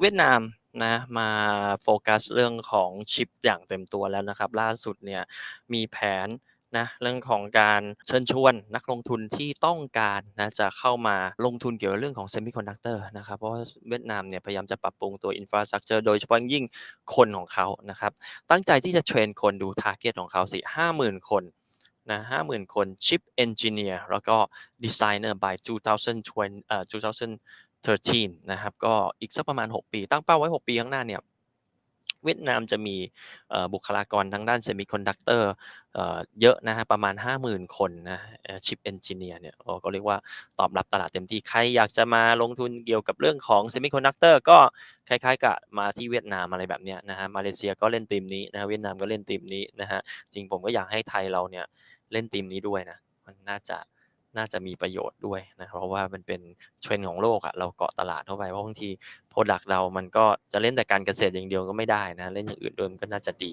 เวียดนามนะมาโฟกัสเรื่องของชิปอย่างเต็มตัวแล้วนะครับ ล่าสุดเนี่ยมีแผนนะเรื่องของการเชิญชวนนักลงทุนที่ต้องการนะจะเข้ามาลงทุนเกี่ยวกับเรื่องของเซมิคอนดักเตอร์นะครับเพราะว่าเวียดนามเนี่ยพยายามจะปรับปรุงตัวอินฟราสตรักเจอร์โดยเฉพาะยิ่งคนของเขานะครับตั้งใจที่จะเทรนคนดูทาร์เก็ตของเขาสิห้าหมื่นคนนะห้าหมื่นคนชิปเอนจิเนียร์แล้วก็ดีไซเนอร์ by 2020เอ่อ 13นะครับก็อีกสักประมาณ 6 ปี ตั้งเป้าไว้ 6 ปีข้างหน้าเนี่ยเวียดนามจะมีบุคลากรทางด้านเซมิคอนดักเตอร์เยอะนะฮะประมาณ 50,000 คนนะชิปเอนจิเนียร์เนี่ยก็เรียกว่าตอบรับตลาดเต็มที่ใครอยากจะมาลงทุนเกี่ยวกับเรื่องของเซมิคอนดักเตอร์ก็คล้ายๆกับมาที่เวียดนามอะไรแบบเนี้ยนะฮะมาเลเซียก็เล่นทีมนี้นะเวียดนามก็เล่นทีมนี้นะฮะจริงผมก็อยากให้ไทยเราเนี่ยเล่นทีมนี้ด้วยนะมันน่าจะ น่าจะมีประโยชน์ด้วยนะเพราะว่ามันเป็นเทรนด์ของโลกอะเราเกาะตลาดเข้าไปเพราะบางทีโปรดักต์เรามันก็จะเล่นแต่การเกษตรอย่างเดียวก็ไม่ได้นะเล่นอย่างอื่นด้วยมันก็น่าจะดี